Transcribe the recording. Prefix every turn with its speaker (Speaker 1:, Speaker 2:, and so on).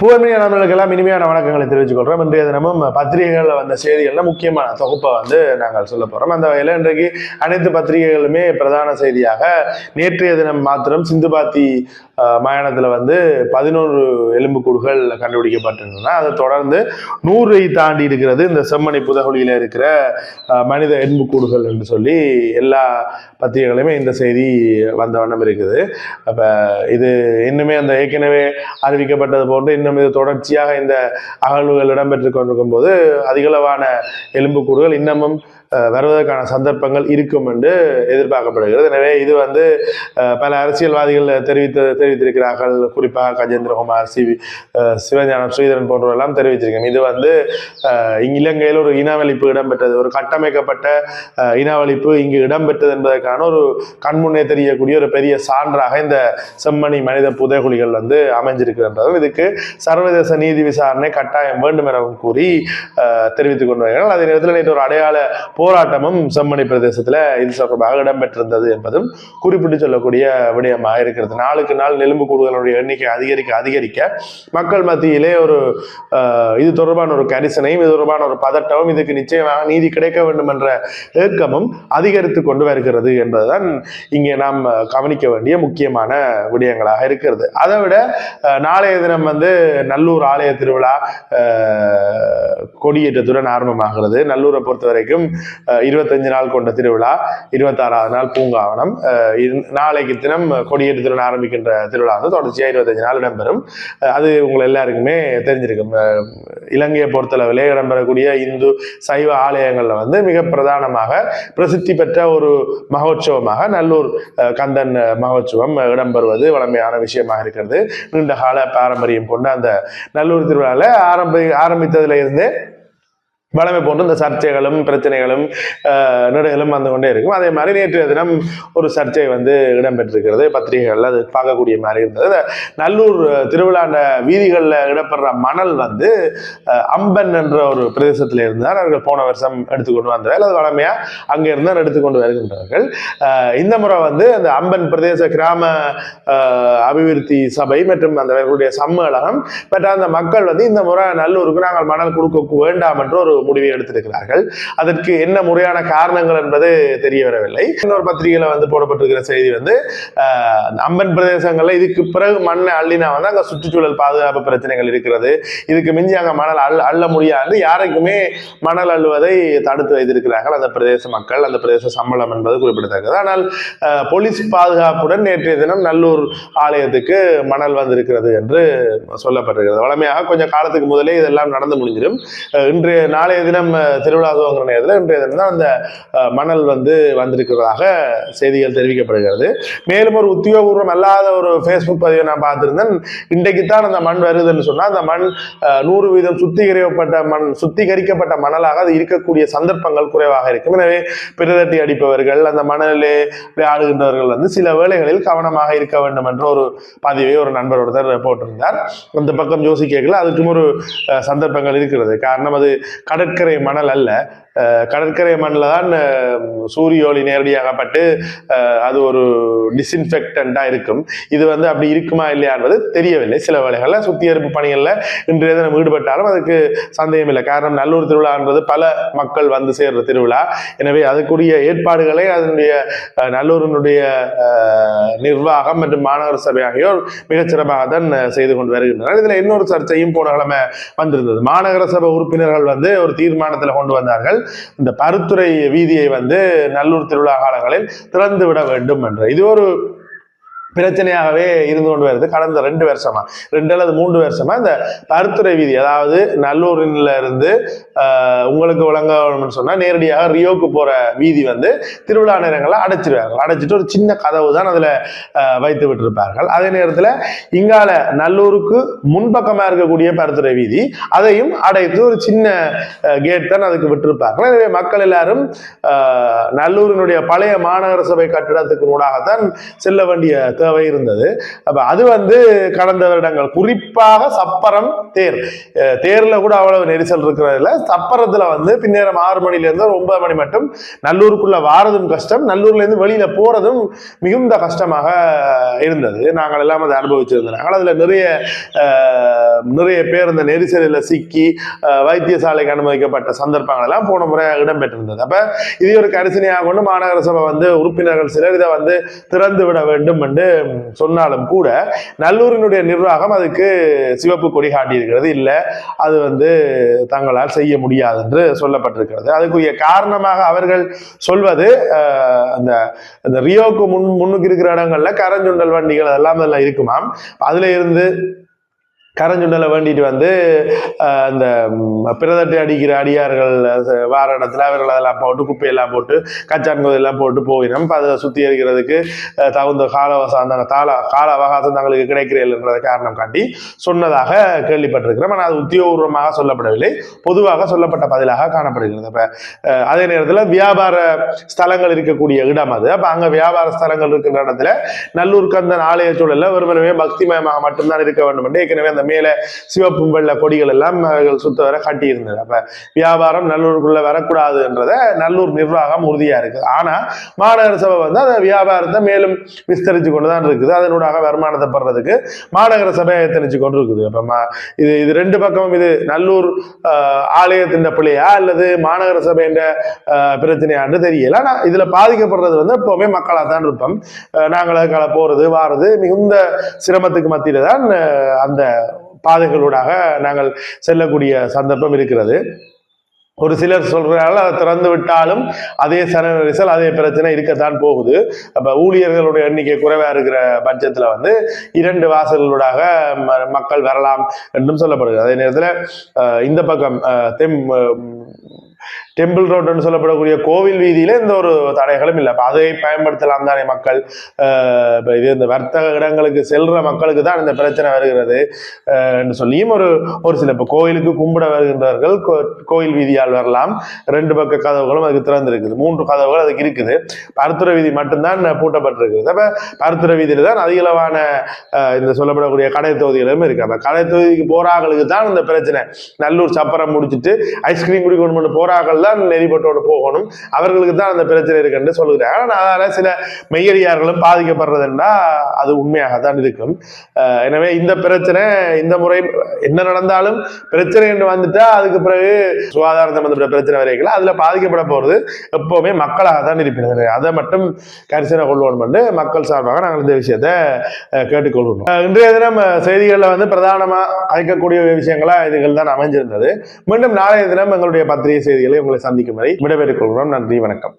Speaker 1: பூர்மையான நண்பர்களுக்கெல்லாம் இனிமையான வணக்கங்களை தெரிவித்துக் கொள்றோம் இன்றைய தினமும் பத்திரிகைகளில் வந்த செய்திகளில் முக்கியமான தொகுப்பை வந்து நாங்கள் சொல்ல போகிறோம் அந்த வகையில் இன்றைக்கு அனைத்து பத்திரிகைகளுமே பிரதான செய்தியாக நேற்றைய தினம் மாத்திரம் சிந்துபாத்தி அஹ், வந்து பதினோரு எலும்புக்கூடுகள் கண்டுபிடிக்கப்பட்டிருந்தன. அதை தொடர்ந்து நூறை தாண்டி இருக்கிறது. இந்த செம்மணி புதகுழியில் இருக்கிற மனித எலும்புக்கூடுகள் என்று சொல்லி எல்லா பத்திரிகைகளுமே இந்த செய்தி வந்த வண்ணம் இருக்குது. அப்போ இது இன்னுமே அந்த ஏற்கனவே அறிவிக்கப்பட்டது போன்று இன்னும் இது தொடர்ச்சியாக இந்த அகழ்வுகள் இடம்பெற்று கொண்டிருக்கும் போது அதிகளவான எலும்புக்கூடுகள் இன்னமும் வருவதற்கான சந்தர்ப்பங்கள் இருக்கும் என்று எதிர்பார்க்கப்படுகிறது. எனவே இது வந்து பல அரசியல்வாதிகள் தெரிவித்து தெரிவித்திருக்கிறார்கள். குறிப்பாக கஜேந்திரகுமார் சி சிவஞானம் ஸ்ரீதரன் போன்றவரெல்லாம் தெரிவித்திருக்கோம் இது வந்து இலங்கையில் ஒரு இனவழிப்பு இடம்பெற்றது. ஒரு கட்டமைக்கப்பட்ட இனவழிப்பு இங்கு இடம்பெற்றது என்பதற்கான ஒரு கண்முன்னே தெரியக்கூடிய ஒரு பெரிய சான்றாக இந்த செம்மணி மனித புதைகுழிகள் வந்து அமைஞ்சிருக்கின்றதும் இதுக்கு சர்வதேச நீதி விசாரணை கட்டாயம் வேண்டும் எனவும் கூறி தெரிவித்துக் கொண்டு வருகிறார்கள். அதே நேரத்தில் நேற்று ஒரு அடையாள போராட்டமும் செம்மணி பிரதேசத்தில் இது தொடர்பாக இடம்பெற்றிருந்தது என்பதும் குறிப்பிட்டு சொல்லக்கூடிய விடயமாக இருக்கிறது. நாளுக்கு நாள் நெலும்பு கூடுதலுடைய எண்ணிக்கை அதிகரிக்க அதிகரிக்க மக்கள் மத்தியிலே ஒரு இது தொடர்பான ஒரு கரிசனையும் இது தொடர்பான ஒரு பதட்டமும் இதுக்கு நிச்சயமாக நீதி கிடைக்க வேண்டும் என்ற ஏக்கமும் அதிகரித்து கொண்டு வருகிறது என்பதுதான் இங்கே நாம் கவனிக்க வேண்டிய முக்கியமான விடயங்களாக இருக்கிறது. அதை விட நாளைய தினம் வந்து நல்லூர் ஆலய திருவிழா கொடியேற்றத்துடன் ஆரம்பமாகிறது. நல்லூரை பொறுத்த வரைக்கும் இருபத்தஞ்சு நாள் கொண்ட திருவிழா இருபத்தாறாவது நாள் பூங்காவனம். நாளைக்கு தினம் கொடியேற்றத்துடன் ஆரம்பிக்கின்ற திருவிழா வந்து தொடர்ச்சியாக இருபத்தஞ்சு நாள் இடம்பெறும். அது உங்களை எல்லாருக்குமே தெரிஞ்சிருக்கும். இலங்கையை பொறுத்தளவிலே இடம்பெறக்கூடிய இந்து சைவ ஆலயங்கள்ல வந்து மிக பிரதானமாக பிரசித்தி பெற்ற ஒரு மகோற்சவமாக நல்லூர் அஹ், கந்தன் மகோத்சவம் மகோற்சவம் இடம்பெறுவது வளமையான விஷயமாக இருக்கிறது. நீண்ட கால பாரம்பரியம் கொண்ட அந்த நல்லூர் திருவிழாவில் ஆரம்பி ஆரம்பித்ததுல இருந்தே வளமை போன்று இந்த சர்ச்சைகளும் பிரச்சனைகளும் நடுகளும் நெடுகளும் வந்து கொண்டே இருக்கும். அதே மாதிரி நேற்றைய தினம் ஒரு சர்ச்சை வந்து இடம்பெற்றிருக்கிறது. பத்திரிகைகளில் அது பார்க்கக்கூடிய மாதிரி இருந்தது. நல்லூர் திருவிழாண்ட வீதிகளில் இடப்படுற மணல் வந்து அம்பன் என்ற ஒரு பிரதேசத்தில் இருந்தார். அவர்கள் போன வருஷம் எடுத்துக்கொண்டு வந்தார்கள் அது வளமையாக அங்கே இருந்தால் எடுத்துக்கொண்டு வருகின்றார்கள். இந்த முறை வந்து அந்த அம்பன் பிரதேச கிராம அபிவிருத்தி சபை மற்றும் அந்த அவர்களுடைய சம்மேளனம் பட் அந்த மக்கள் வந்து இந்த முறை நல்லூருக்கு நாங்கள் மணல் கொடுக்க வேண்டாம் என்று ஒரு முடிவை எடுத்திருக்கிறார்கள். அதற்கு என்ன முறையான காரணங்கள் என்பது தெரிய வரவில்லை இன்னொரு பத்திரிகையில வந்து போடப்பட்டிருக்கிற செய்தி வந்து அம்பன் பிரதேசங்கள்ல இதுக்கு பிறகு மண்ணை அள்ளினா வந்து அங்க சுற்றுச்சூழல் பாதுகாப்பு பிரச்சனைகள் இருக்கிறது. இதுக்கு மிஞ்சி அங்க மணல் அள்ள அள்ள முடியாது. யாருக்குமே மணல் அள்ளுவதை தடுத்து வைத்திருக்கிறார்கள் அந்த பிரதேச மக்கள் அந்த பிரதேச சம்பளம் என்பது குறிப்பிடத்தக்கது. ஆனால் போலீஸ் பாதுகாப்புடன் நேற்றைய தினம் நல்லூர் ஆலயத்துக்கு மணல் வந்திருக்கிறது என்று சொல்லப்பட்டிருக்கிறது. வளமையாக கொஞ்சம் காலத்துக்கு முதலே இதெல்லாம் நடந்து முடிஞ்சிடும். இன்றைய நாள் நாளைய தினம் அஹ், திருவிழா துவங்குற நேரத்தில் இன்றைய தினம் தான் அந்த மணல் வந்து வந்திருக்கிறதாக செய்திகள் தெரிவிக்கப்படுகிறது. மேலும் ஒரு உத்தியோகபூர்வம் அல்லாத ஒரு ஃபேஸ்புக் பதிவை நான் பார்த்துருந்தேன். இன்றைக்கு தான் அந்த மண் வருதுன்னு சொன்னால் அந்த மண் நூறு வீதம் சுத்திகரிக்கப்பட்ட மண் சுத்திகரிக்கப்பட்ட மணலாக அது இருக்கக்கூடிய சந்தர்ப்பங்கள் குறைவாக இருக்கும். எனவே பிரதட்டி அடிப்பவர்கள் அந்த மணலிலே விளையாடுகின்றவர்கள் வந்து சில வேளைகளில் கவனமாக இருக்க வேண்டும் என்ற ஒரு பதிவை ஒரு நண்பரோடு ஒருத்தர் போட்டிருந்தார். அந்த பக்கம் யோசிக்கல அதுக்கும் ஒரு சந்தர்ப்பங்கள் இருக்கிறது. காரணம் அது கடல் கடற்கரை மணல் அல்ல கடற்கரை மண்ணில் தான் சூரிய ஒளி நேரடியாகப்பட்டு அது ஒரு டிஸ்இன்ஃபெக்டண்ட்டாக இருக்கும். இது வந்து அப்படி இருக்குமா இல்லையா என்பது தெரியவில்லை. சில வேலைகளில் சுத்திகரிப்பு பணிகளில் இன்றைய தினம் ஈடுபட்டாலும் அதுக்கு சந்தேகம் இல்லை காரணம் நல்லூர் திருவிழான்றது பல மக்கள் வந்து சேர்ற திருவிழா. எனவே அதுக்குரிய ஏற்பாடுகளை அதனுடைய நல்லூரினுடைய நிர்வாகம் மற்றும் மாநகர சபை ஆகியோர் மிகச்சிறப்பாக தான் செய்து கொண்டு வருகின்றனர். இதில் இன்னொரு சர்ச்சையும் போன கிழமை வந்திருந்தது. மாநகர சபை உறுப்பினர்கள் வந்து ஒரு தீர்மானத்தில் கொண்டு வந்தார்கள். இந்த பருத்துறை வீதியை வந்து நல்லூர் திருவிழா காலங்களில் திறந்து விட வேண்டும் என்று. இது ஒரு பிரச்சனையாகவே இருந்து கொண்டு வருது. கடந்த ரெண்டு வருஷமா. ரெண்டு அல்லது மூன்று வருஷமா இந்த பருத்துறை வீதி அதாவது நல்லூரில் இருந்து உங்களுக்கு வழங்கணும்னு சொன்னா நேரடியாக ரியோக்கு போற வீதி வந்து திருவிழா நேரங்களில் அடைச்சிருவார்கள். அடைச்சிட்டு ஒரு சின்ன கதவு தான் அதுல வைத்து விட்டிருப்பார்கள். அதே நேரத்துல இங்கால நல்லூருக்கு முன்பக்கமா இருக்கக்கூடிய பருத்துறை வீதி அதையும் அடைத்து ஒரு சின்ன கேட் தான் அதுக்கு விட்டிருப்பார்கள். எனவே மக்கள் எல்லாரும் நல்லூரினுடைய பழைய மாநகர சபை கட்டிடத்துக்கு ஊடாகத்தான் செல்ல வேண்டிய தேவை இருந்தது. அப்போ அது வந்து கடந்த வருடங்கள். குறிப்பாக சப்பரம் தேர். தேரில் கூட அவ்வளவு நெரிசல் இருக்கிறதில்ல. சப்பரத்தில் வந்து பின்னேரம் ஆறு மணிலேருந்து ஒரு ஒன்பது மணி மட்டும். நல்லூருக்குள்ள வாரதும் கஷ்டம். நல்லூர்லேருந்து வெளியில் போகிறதும் மிகுந்த கஷ்டமாக இருந்தது. நாங்கள் எல்லாம் அதை அனுபவிச்சிருந்தோம். அதுல நிறைய நிறைய பேர் இந்த நெரிசலில் சிக்கி வைத்தியசாலைக்கு அனுமதிக்கப்பட்ட சந்தர்ப்பங்கள் எல்லாம் போன முறை இடம்பெற்றிருந்தது. அப்போ இது ஒரு கரிசனையாக கொண்டு மாநகர சபை வந்து உறுப்பினர்கள் சிலர் இதை வந்து திறந்து விட வேண்டும் என்று சொன்னாலும் கூட நல்லூரினுடைய நிர்வாகம் அதுக்கு சிவப்பு கொடி காட்டியிருக்கிறது. இல்லை அது வந்து தங்களால் செய்ய முடியாது என்று சொல்லப்பட்டிருக்கிறது. அதுக்குரிய காரணமாக அவர்கள் சொல்வது அந்த அந்த ரியோக்கு முன் முன்னுக்கு இருக்கிற இடங்கள்ல கரஞ்சுண்டல் வண்டிகள் அதெல்லாம் அதெல்லாம் இருக்குமாம். அதுல இருந்து கரஞ்சுண்டலை வேண்டிட்டு வந்து அந்த ம், பிரதட்டை அடிக்கிற அடியார்கள் வார இடத்துல அவர்கள் அதெல்லாம் போட்டு குப்பையெல்லாம் போட்டு கச்சான் எல்லாம் போட்டு போயினோம். இப்போ அதை சுற்றி இருக்கிறதுக்கு தகுந்த கால அந்த கால கால அவகாசம் தங்களுக்கு கிடைக்கிறதுன்றத காரணம் காட்டி சொன்னதாக கேள்விப்பட்டிருக்கிறோம். ஆனால் அது உத்தியோகபூர்வமாக சொல்லப்படவில்லை. பொதுவாக சொல்லப்பட்ட பதிலாக காணப்படுகிறது. இப்போ அதே நேரத்தில் வியாபார ஸ்தலங்கள் இருக்கக்கூடிய இடம் அது. அப்போ அங்கே வியாபார ஸ்தலங்கள் இருக்கின்ற இடத்துல நல்லூர் கந்தன் ஆலய சூழலில் வெறுமனவே பக்திமயமாக மட்டும்தான் இருக்க வேண்டும் என்று ஏற்கனவே அந்த மேலே சிவப்பு வெள்ள கொடிகள் எல்லாம் சுத்த வர காட்டியிருந்தது. அப்ப வியாபாரம் நல்லூருக்குள்ள வரக்கூடாதுன்றத நல்லூர் நிர்வாகம் உறுதியா இருக்குது ஆனா மாநகர சபை வந்து அந்த வியாபாரத்தை மேலும் விஸ்தரித்து கொண்டு தான் இருக்குது. அதனூடாக வருமானத்தை பெறதுக்கு மாநகர சபையை தெரிஞ்சு கொண்டு இருக்குது அப்ப இது இது ரெண்டு பக்கமும் இது நல்லூர் ஆலயத்தின் பிள்ளையா அல்லது மாநகர சபையின் பிரச்சனையான்னு தெரியல. ஆனா இதுல பாதிக்கப்படுறது வந்து எப்பவுமே மக்களாக தான் இருப்போம். நாங்கள் போகிறது போறது வாரது மிகுந்த சிரமத்துக்கு மத்தியில தான் அந்த பாதைகளூடாக நாங்கள் செல்லக்கூடிய சந்தர்ப்பம் இருக்கிறது. ஒரு சிலர் சொல்கிறார்கள் அதை திறந்து விட்டாலும் அதே சன நெரிசல் அதே பிரச்சனை இருக்கத்தான் போகுது. அப்போ ஊழியர்களுடைய எண்ணிக்கை குறைவாக இருக்கிற பட்சத்தில் வந்து இரண்டு வாசல்களூடாக ம- மக்கள் வரலாம் என்றும் சொல்லப்படுகிறது அதே நேரத்தில் இந்த பக்கம் தெம் டெம்பிள் ரோடுன்னு சொல்லப்படக்கூடிய கோவில் வீதியில எந்த ஒரு தடைகளும் இல்லை. அப்ப அதை பயன்படுத்தலாம் தானே மக்கள். இப்போ இது இந்த வர்த்தக இடங்களுக்கு செல்ற மக்களுக்கு தான் இந்த பிரச்சனை வருகிறது. என்று சொல்லியும் ஒரு ஒரு சில இப்போ கோயிலுக்கு கும்பிட வருகின்றவர்கள் கோயில் வீதியால் வரலாம். ரெண்டு பக்க கதவுகளும் அதுக்கு திறந்திருக்குது. மூன்று கதவுகள் அதுக்கு இருக்குது. பருத்துற வீதி மட்டும்தான் பூட்டப்பட்டிருக்குது அப்போ பருத்துற வீதியில் தான் அதிகளவான இந்த சொல்லப்படக்கூடிய கடை தொகுதிகளும் இருக்கு. அப்போ கடை தொகுதிக்கு போறாங்களுக்கு தான் இந்த பிரச்சனை. நல்லூர் சப்பரம் முடிச்சுட்டு ஐஸ்கிரீம் குடிக்கணும்னு போறாக்கள் தான் நெறிப்பட்டோடு போகணும். அவர்களுக்கு தான் அந்த பிரச்சனை இருக்குன்னு சொல்லுகிறேன் ஆனால் அதனால் சில மெய்யடியார்களும் பாதிக்கப்படுறதுன்னா அது உண்மையாக தான் இருக்கும். எனவே இந்த பிரச்சனை இந்த முறை என்ன நடந்தாலும் பிரச்சனை என்று வந்துட்டா அதுக்கு பிறகு சுகாதாரம் சம்பந்தப்பட்ட பிரச்சனை வரைக்கும் அதுல பாதிக்கப்பட போகிறது எப்போவுமே மக்களாக தான் இருப்பினர் அதை மட்டும் கரிசனை கொள்வோம் பண்ணு மக்கள் சார்பாக நாங்கள் இந்த விஷயத்தை கேட்டுக்கொள்வோம் இன்றைய தினம் செய்திகளில் வந்து பிரதானமாக அழைக்கக்கூடிய விஷயங்களா இதுகள் தான் அமைஞ்சிருந்தது. மீண்டும் நாளைய தினம் எங்களுடைய பத்திரிகை செய்திகளை உங்களை சந்திக்கும் வரை விடைபெற்றுக் கொள்கிறோம். நன்றி வணக்கம்.